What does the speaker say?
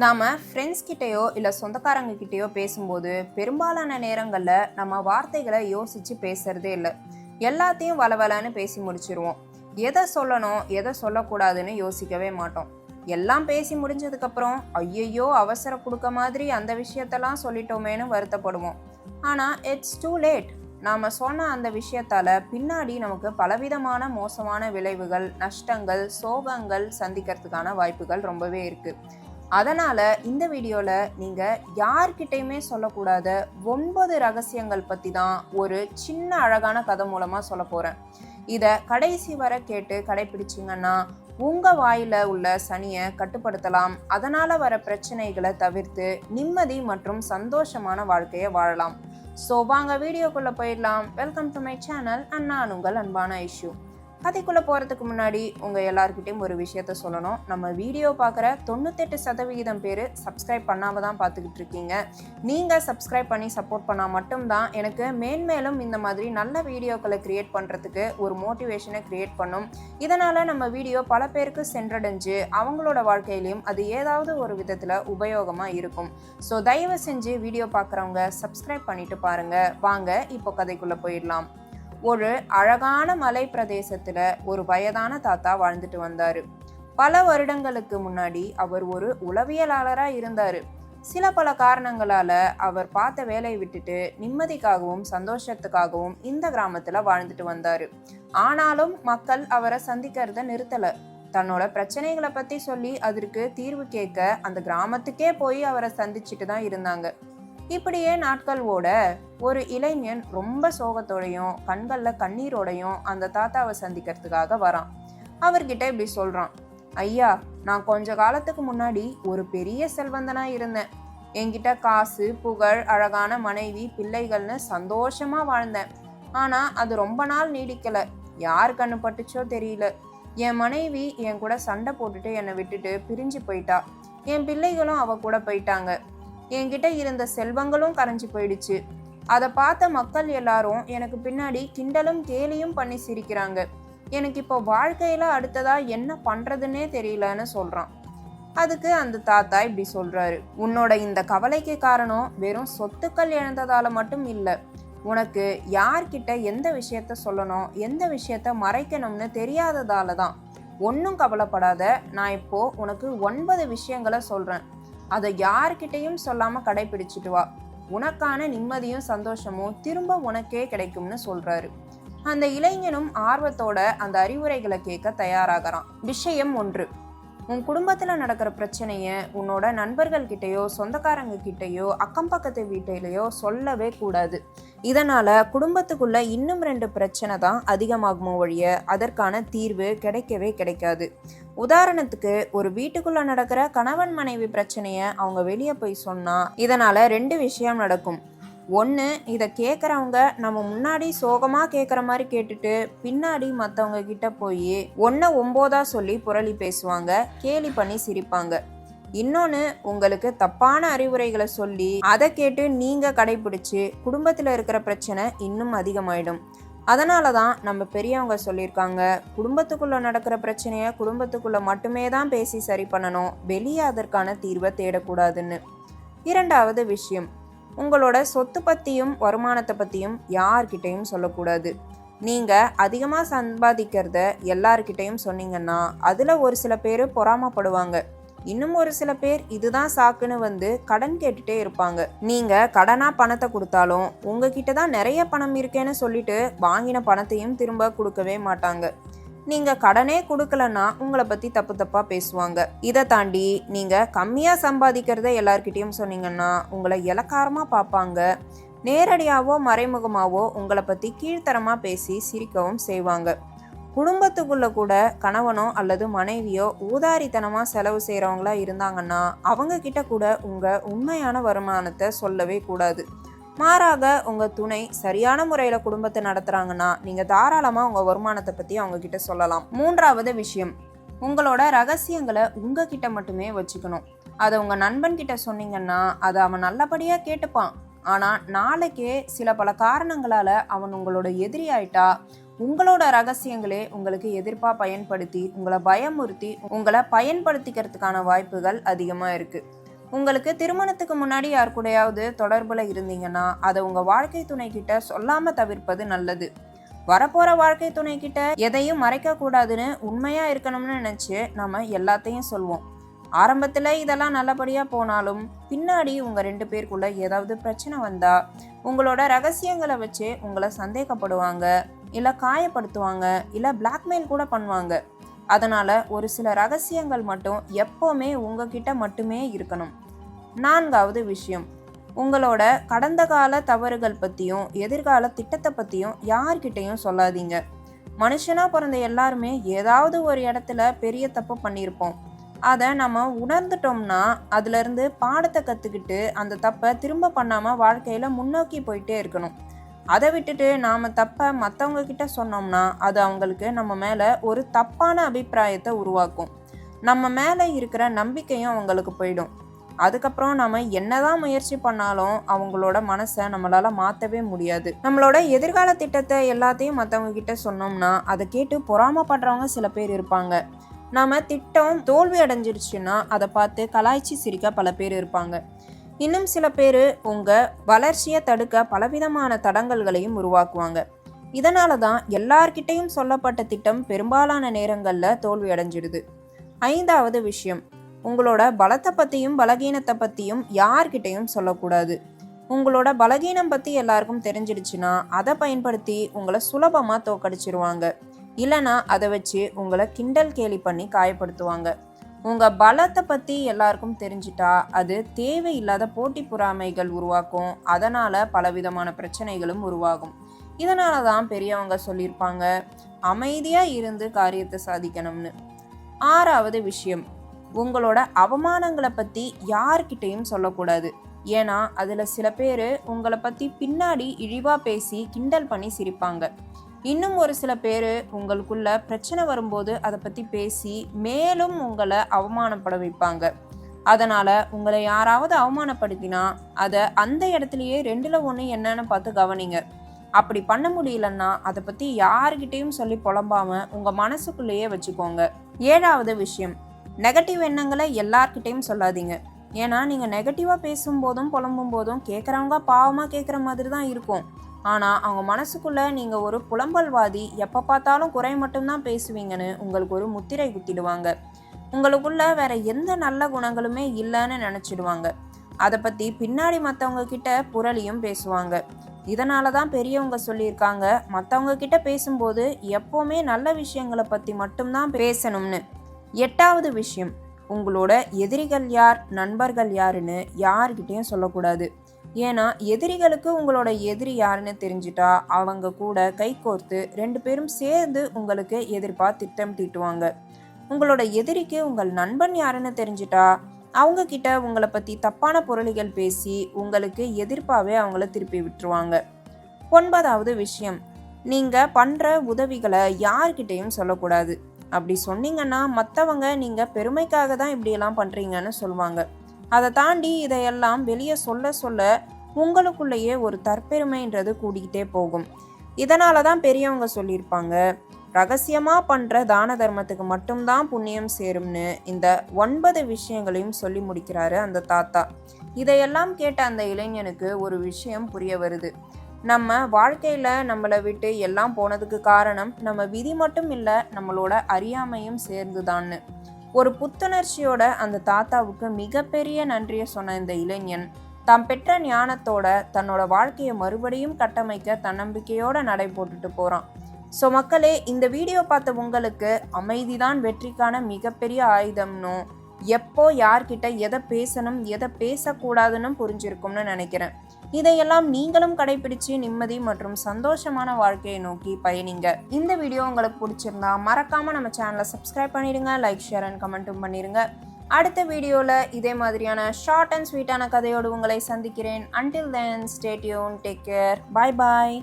நாம் ஃப்ரெண்ட்ஸ் கிட்டேயோ இல்லை சொந்தக்காரங்க கிட்டேயோ பேசும்போது பெரும்பாலான நேரங்களில் நம்ம வார்த்தைகளை யோசித்து பேசுறதே இல்லை. எல்லாத்தையும் வளவலன்னு பேசி முடிச்சிருவோம். எதை சொல்லணும் எதை சொல்லக்கூடாதுன்னு யோசிக்கவே மாட்டோம். எல்லாம் பேசி முடிஞ்சதுக்கப்புறம் ஐயையோ அவசர கொடுக்க மாதிரி அந்த விஷயத்தெல்லாம் சொல்லிட்டோமேன்னு வருத்தப்படுவோம். ஆனால் இட்ஸ் டூ லேட் நாம் சொன்ன அந்த விஷயத்தால் பின்னாடி நமக்கு பலவிதமான மோசமான விளைவுகள் நஷ்டங்கள் சோகங்கள் சந்திக்கிறதுக்கான வாய்ப்புகள் ரொம்பவே இருக்குது அதனால் இந்த வீடியோவில் நீங்கள் யார்கிட்டையுமே சொல்லக்கூடாத ஒன்பது ரகசியங்கள் பற்றி தான் ஒரு சின்ன அழகான கதை மூலமாக சொல்ல போகிறேன் இதை கடைசி வரை கேட்டு கடைபிடிச்சிங்கன்னா உங்கள் வாயில் உள்ள சனியை கட்டுப்படுத்தலாம். அதனால் வர பிரச்சனைகளை தவிர்த்து நிம்மதி மற்றும் சந்தோஷமான வாழ்க்கையை வாழலாம். ஸோ வாங்க வீடியோக்குள்ளே போயிடலாம். வெல்கம் டு மை சேனல் அண்ணா உங்கள் அன்பான இஷ்யூ கதைக்குள்ளே போகிறதுக்கு முன்னாடி உங்கள் எல்லாருக்கிட்டையும் ஒரு விஷயத்த சொல்லணும். நம்ம வீடியோ பார்க்குற தொண்ணூத்தெட்டு சதவிகிதம் பேர் சப்ஸ்கிரைப் பண்ணாமல் தான் பார்த்துக்கிட்டு இருக்கீங்க. நீங்கள் சப்ஸ்கிரைப் பண்ணி சப்போர்ட் பண்ணால் மட்டும்தான் எனக்கு மேன்மேலும் இந்த மாதிரி நல்ல வீடியோக்களை க்ரியேட் பண்ணுறதுக்கு ஒரு மோட்டிவேஷனை க்ரியேட் பண்ணும். இதனால் நம்ம வீடியோ பல பேருக்கு சென்றடைஞ்சு அவங்களோட வாழ்க்கையிலையும் அது ஏதாவது ஒரு விதத்தில் உபயோகமாக இருக்கும். ஸோ தயவு செஞ்சு வீடியோ பார்க்குறவங்க சப்ஸ்கிரைப் பண்ணிட்டு பாருங்கள் வாங்க இப்போ கதைக்குள்ளே போயிடலாம். ஒரு அழகான மலை பிரதேசத்துல ஒரு வயதான தாத்தா வாழ்ந்துட்டு வந்தாரு. பல வருடங்களுக்கு முன்னாடி அவர் ஒரு உளவியலாளராக இருந்தாரு. சில பல காரணங்களால அவர் பார்த்த வேலையை விட்டுட்டு நிம்மதிக்காகவும் சந்தோஷத்துக்காகவும் இந்த கிராமத்துல வாழ்ந்துட்டு வந்தாரு. ஆனாலும் மக்கள் அவரை சந்திக்கிறத நிறுத்தல. தன்னோட பிரச்சனைகளை பத்தி சொல்லி அதற்கு தீர்வு கேட்க அந்த கிராமத்துக்கே போய் அவரை சந்திச்சுட்டு தான் இருந்தாங்க. இப்படியே நாட்கள் ஓட ஒரு இளைஞன் ரொம்ப சோகத்தோடையும் கண்களில் கண்ணீரோடையும் அந்த தாத்தாவை சந்திக்கிறதுக்காக வரான். அவர்கிட்ட இப்படி சொல்கிறான் ஐயா நான் கொஞ்ச காலத்துக்கு முன்னாடி ஒரு பெரிய செல்வந்தனா இருந்தேன். என்கிட்ட காசு புகழ் அழகான மனைவி பிள்ளைகள்னு சந்தோஷமா வாழ்ந்தேன். ஆனா அது ரொம்ப நாள் நீடிக்கல. யார் கண்ணு பட்டுச்சோ தெரியல. என் மனைவி என் கூட சண்டை போட்டுட்டு என்னை விட்டுட்டு பிரிஞ்சு போயிட்டா. என் பிள்ளைகளும் அவ கூட போயிட்டாங்க. என்கிட்ட இருந்த செல்வங்களும் கரைஞ்சு போயிடுச்சு. அதை பார்த்த மக்கள் எல்லாரும் எனக்கு பின்னாடி கிண்டலும் கேலியும் பண்ணி சிரிக்கிறாங்க. எனக்கு இப்போ வாழ்க்கையில் அடுத்ததா என்ன பண்ணுறதுன்னே தெரியலன்னு சொல்கிறான் அதுக்கு அந்த தாத்தா இப்படி சொல்கிறாரு உன்னோட இந்த கவலைக்கு காரணம் வெறும் சொத்துக்கள் இழந்ததால் மட்டும் இல்லை. உனக்கு யார்கிட்ட எந்த விஷயத்த சொல்லணும் எந்த விஷயத்த மறைக்கணும்னு தெரியாததால தான். ஒன்றும் கவலைப்படாத. நான் இப்போ உனக்கு ஒன்பது விஷயங்களை சொல்கிறேன் அதை யார்கிட்டையும் சொல்லாம கடைபிடிச்சிட்டு வா. உனக்கான நிம்மதியும் சந்தோஷமும் திரும்ப உனக்கே கிடைக்கும்னு சொல்றாரு. அந்த இளைஞனும் ஆர்வத்தோட அந்த அறிவுரைகளை கேட்க தயாராகிறான். விஷயம் ஒன்று உன் குடும்பத்தில் நடக்கிற பிரச்சனையை உன்னோட நண்பர்கள்கிட்டயோ சொந்தக்காரங்க கிட்டேயோ அக்கம் பக்கத்து வீட்டிலையோ சொல்லவே கூடாது. இதனால் குடும்பத்துக்குள்ள இன்னும் ரெண்டு பிரச்சனை தான் அதிகமாகுமோ ஒழிய அதற்கான தீர்வு கிடைக்கவே கிடைக்காது. உதாரணத்துக்கு ஒரு வீட்டுக்குள்ள நடக்கிற கணவன் மனைவி பிரச்சனையை அவங்க வெளியே போய் சொன்னா இதனால ரெண்டு விஷயம் நடக்கும். ஒன்று இதை கேட்குறவங்க நம்ம முன்னாடி சோகமாக கேட்குற மாதிரி கேட்டுட்டு பின்னாடி மற்றவங்க கிட்ட போய் ஒன்றை ஒம்போதா சொல்லி புரளி பேசுவாங்க கேலி பண்ணி சிரிப்பாங்க. இன்னொன்று உங்களுக்கு தப்பான அறிவுரைகளை சொல்லி அதை கேட்டு நீங்கள் கடைபிடிச்சு குடும்பத்தில் இருக்கிற பிரச்சனை இன்னும் அதிகமாயிடும். அதனால தான் நம்ம பெரியவங்க சொல்லியிருக்காங்க குடும்பத்துக்குள்ளே நடக்கிற பிரச்சனையை குடும்பத்துக்குள்ளே மட்டுமே தான் பேசி சரி பண்ணணும் வெளியே அதற்கான தீர்வை தேடக்கூடாதுன்னு. இரண்டாவது விஷயம் உங்களோட சொத்து பற்றியும் வருமானத்தை பற்றியும் யார்கிட்டையும் சொல்லக்கூடாது. நீங்கள் அதிகமாக சம்பாதிக்கிறத எல்லார்கிட்டையும் சொன்னீங்கன்னா அதில் ஒரு சில பேர் பொறாமப்படுவாங்க. இன்னும் ஒரு சில பேர் இதுதான் சாக்குன்னு வந்து கடன் கேட்டுட்டே இருப்பாங்க. நீங்க கடனா பணத்தை கொடுத்தாலும் உங்ககிட்ட தான் நிறைய பணம் இருக்கேன்னு சொல்லிட்டு வாங்கின பணத்தையும் திரும்ப கொடுக்கவே மாட்டாங்க. நீங்கள் கடனே கொடுக்கலன்னா உங்களை பற்றி தப்பு தப்பாக பேசுவாங்க. இதை தாண்டி நீங்கள் கம்மியாக சம்பாதிக்கிறத எல்லார்கிட்டேயும் சொன்னீங்கன்னா உங்களை இலக்காரமாக பார்ப்பாங்க. நேரடியாகவோ மறைமுகமாகவோ உங்களை பற்றி கீழ்த்தரமாக பேசி சிரிக்கவும் செய்வாங்க. குடும்பத்துக்குள்ளே கூட கணவனோ அல்லது மனைவியோ ஊதாரித்தனமாக செலவு செய்கிறவங்களா இருந்தாங்கன்னா அவங்கக்கிட்ட கூட உங்கள் உண்மையான வருமானத்தை சொல்லவே கூடாது. மாறாக உங்கள் துணை சரியான முறையில் குடும்பத்தை நடத்துகிறாங்கன்னா நீங்கள் தாராளமாக உங்கள் வருமானத்தை பற்றி அவங்கக்கிட்ட சொல்லலாம். மூன்றாவது விஷயம் உங்களோட ரகசியங்களை உங்ககிட்ட மட்டுமே வச்சுக்கணும். அதை உங்கள் நண்பன் கிட்ட சொன்னீங்கன்னா அதை அவன் நல்லபடியாக கேட்டுப்பான். ஆனால் நாளைக்கே சில பல காரணங்களால் அவன் உங்களோட எதிரி ஆயிட்டா உங்களோட ரகசியங்களே உங்களுக்கு எதிர்ப்பாக பயன்படுத்தி உங்களை பயமுறுத்தி உங்களை பயன்படுத்திக்கிறதுக்கான வாய்ப்புகள் அதிகமாக இருக்குது உங்களுக்கு திருமணத்துக்கு முன்னாடி யார் கூடயாவது தொடர்பில் இருந்தீங்கன்னா அதை உங்கள் வாழ்க்கை துணை கிட்ட சொல்லாமல் தவிர்ப்பது நல்லது. வரப்போகிற வாழ்க்கை துணை கிட்ட எதையும் மறைக்கக்கூடாதுன்னு உண்மையாக இருக்கணும்னு நினச்சி நம்ம எல்லாத்தையும் சொல்வோம். ஆரம்பத்தில் இதெல்லாம் நல்லபடியாக போனாலும் பின்னாடி உங்கள் ரெண்டு பேருக்குள்ள ஏதாவது பிரச்சனை வந்தால் உங்களோட ரகசியங்களை வச்சு உங்களை சந்தேகப்படுவாங்க இல்லை காயப்படுத்துவாங்க இல்லை பிளாக்மெயில் கூட பண்ணுவாங்க. அதனால் ஒரு சில ரகசியங்கள் மட்டும் எப்போவுமே உங்ககிட்ட மட்டுமே இருக்கணும். நான்காவது விஷயம். உங்களோட கடந்த கால தவறுகள் பற்றியும் எதிர்கால திட்டத்தை பற்றியும் யார்கிட்டையும் சொல்லாதீங்க. மனுஷனாக பிறந்த எல்லாருமே ஏதாவது ஒரு இடத்துல பெரிய தப்பு பண்ணியிருப்போம் அதை நம்ம உணர்ந்துட்டோம்னா அதுலேருந்து பாடத்தை கற்றுக்கிட்டு அந்த தப்பை திரும்ப பண்ணாமல் வாழ்க்கையில் முன்னோக்கி போயிட்டே இருக்கணும். அதை விட்டுட்டு நாம் தப்பை மற்றவங்க கிட்ட சொன்னோம்னா அது அவங்களுக்கு நம்ம மேலே ஒரு தப்பான அபிப்பிராயத்தை உருவாக்கும். நம்ம மேலே இருக்கிற நம்பிக்கையும் அவங்களுக்கு போயிடும். அதுக்கப்புறம் நம்ம என்னதான் முயற்சி பண்ணாலும் அவங்களோட மனசை நம்மளால மாற்றவே முடியாது. நம்மளோட எதிர்கால திட்டத்தை எல்லாத்தையும் மற்றவங்க கிட்ட சொன்னோம்னா அதை கேட்டு பொறாமப்படுறவங்க சில பேர் இருப்பாங்க. நம்ம திட்டம் தோல்வி அடைஞ்சிருச்சுன்னா அதை பார்த்து கலாய்ச்சி சிரிக்க பல பேர் இருப்பாங்க. இன்னும் சில பேர் உங்கள் வளர்ச்சியை தடுக்க பலவிதமான தடங்கல்களையும் உருவாக்குவாங்க. இதனால தான் எல்லார்கிட்டையும் சொல்லப்பட்ட திட்டம் பெரும்பாலான நேரங்களில் தோல்வி அடைஞ்சிடுது. ஐந்தாவது விஷயம் உங்களோட பலத்தை பற்றியும் பலகீனத்தை பற்றியும் யார்கிட்டையும் சொல்லக்கூடாது. உங்களோட பலகீனம் பற்றி எல்லாருக்கும் தெரிஞ்சிடுச்சுன்னா அதை பயன்படுத்தி உங்களை சுலபமாக தோக்கடிச்சிருவாங்க. இல்லைனா அதை வச்சு உங்களை கிண்டல் கேலி பண்ணி காயப்படுத்துவாங்க. உங்கள் பலத்தை பற்றி எல்லாருக்கும் தெரிஞ்சிட்டா அது தேவையில்லாத போட்டி பொறாமைகள் உருவாக்கும். அதனால் பலவிதமான பிரச்சனைகளும் உருவாகும். இதனால தான் பெரியவங்க சொல்லியிருப்பாங்க அமைதியாக இருந்து காரியத்தை சாதிக்கணும்னு. ஆறாவது விஷயம் உங்களோட அவமானங்களை பற்றி யார்கிட்டையும் சொல்லக்கூடாது. ஏன்னா அதில் சில பேர் உங்களை பற்றி பின்னாடி இழிவாக பேசி கிண்டல் பண்ணி சிரிப்பாங்க. இன்னும் ஒரு சில பேர் உங்களுக்குள்ள பிரச்சனை வரும்போது அதை பற்றி பேசி மேலும் உங்களை அவமானப்பட வைப்பாங்க. அதனால் உங்களை யாராவது அவமானப்படுத்தினா அதை அந்த இடத்துலையே ரெண்டில் ஒன்று என்னன்னு பார்த்து கவனிங்க. அப்படி பண்ண முடியலன்னா அதை பற்றி யாருக்கிட்டேயும் சொல்லி புலம்பாமல் உங்கள் மனசுக்குள்ளேயே வச்சுக்கோங்க. ஏழாவது விஷயம் நெகட்டிவ் எண்ணங்களை எல்லார்கிட்டேயும் சொல்லாதீங்க. ஏன்னா நீங்கள் நெகட்டிவாக பேசும்போதும் புலம்பும் போதும் கேட்குறவங்க பாவமாக கேட்குற மாதிரி தான் இருக்கும். ஆனால் அவங்க மனசுக்குள்ளே நீங்கள் ஒரு புலம்பல்வாதி எப்போ பார்த்தாலும் குறை மட்டும்தான் பேசுவீங்கன்னு உங்களுக்கு ஒரு முத்திரை குத்திடுவாங்க. உங்களுக்குள்ள வேற எந்த நல்ல குணங்களுமே இல்லைன்னு நினச்சிடுவாங்க. அதை பற்றி பின்னாடி மற்றவங்க கிட்ட புரளியும் பேசுவாங்க. இதனால தான் பெரியவங்க சொல்லியிருக்காங்க மற்றவங்க கிட்ட பேசும்போது எப்போவுமே நல்ல விஷயங்களை பற்றி மட்டும்தான் பேசணும்னு. எட்டாவது விஷயம் உங்களோட எதிரிகள் யார் நண்பர்கள் யாருன்னு யார்கிட்டையும் சொல்லக்கூடாது. ஏன்னா எதிரிகளுக்கு உங்களோட எதிரி யாருன்னு தெரிஞ்சிட்டா அவங்க கூட கைகோர்த்து ரெண்டு பேரும் சேர்ந்து உங்களுக்கு எதிர்ப்பாக திட்டம் தீட்டுவாங்க. உங்களோட எதிரிக்கு உங்கள் நண்பன் யாருன்னு தெரிஞ்சிட்டா அவங்க கிட்ட உங்களை பற்றி தப்பான பொருளிகள் பேசி உங்களுக்கு எதிர்ப்பாகவே அவங்கள திருப்பி விட்டுருவாங்க. ஒன்பதாவது விஷயம் நீங்கள் பண்ணுற உதவிகளை யார்கிட்டையும் சொல்லக்கூடாது. அப்படி சொன்னீங்கன்னா மற்றவங்க நீங்கள் பெருமைக்காக தான் இப்படியெல்லாம் பண்ணுறீங்கன்னு சொல்லுவாங்க. அதை தாண்டி இதையெல்லாம் வெளியே சொல்ல சொல்ல உங்களுக்குள்ளேயே ஒரு தற்பெருமைன்றது கூடிக்கிட்டே போகும். இதனால தான் பெரியவங்க சொல்லியிருப்பாங்க ரகசியமாக பண்ணுற தான தர்மத்துக்கு மட்டும்தான் புண்ணியம் சேரும்னு இந்த ஒன்பது விஷயங்களையும் சொல்லி முடிக்கிறாரு அந்த தாத்தா. இதையெல்லாம் கேட்ட அந்த இளைஞனுக்கு ஒரு விஷயம் புரிய வருது. நம்ம வாழ்க்கையில் நம்மளை விட்டு எல்லாம் போனதுக்கு காரணம் நம்ம விதி மட்டும் இல்லை நம்மளோட அறியாமையும் சேர்ந்துதான்னு. ஒரு புத்துணர்ச்சியோட அந்த தாத்தாவுக்கு மிகப்பெரிய நன்றியை சொன்ன இந்த இளைஞன் தாம் பெற்ற ஞானத்தோட தன்னோட வாழ்க்கையை மறுபடியும் கட்டமைக்க தன்னம்பிக்கையோட நடை போட்டுட்டு போகிறான் ஸோ மக்களே இந்த வீடியோ பார்த்த உங்களுக்கு அமைதிதான் வெற்றிக்கான மிகப்பெரிய ஆயுதம்னும் எப்போ யார்கிட்ட எதை பேசணும் எதை பேசக்கூடாதுன்னு புரிஞ்சிருக்கும்னு நினைக்கிறேன். இதையெல்லாம் நீங்களும் கடைபிடிச்சு நிம்மதி மற்றும் சந்தோஷமான வாழ்க்கையை நோக்கி பயணிங்க. இந்த வீடியோ உங்களுக்கு பிடிச்சிருந்தா மறக்காம நம்ம சேனலை சப்ஸ்கிரைப் பண்ணிடுங்க லைக் ஷேர் அண்ட் கமெண்ட்டும் பண்ணிடுங்க. அடுத்த வீடியோவில் இதே மாதிரியான ஷார்ட் அண்ட் ஸ்வீட்டான கதையோடு உங்களை சந்திக்கிறேன். Until then stay tuned take care bye bye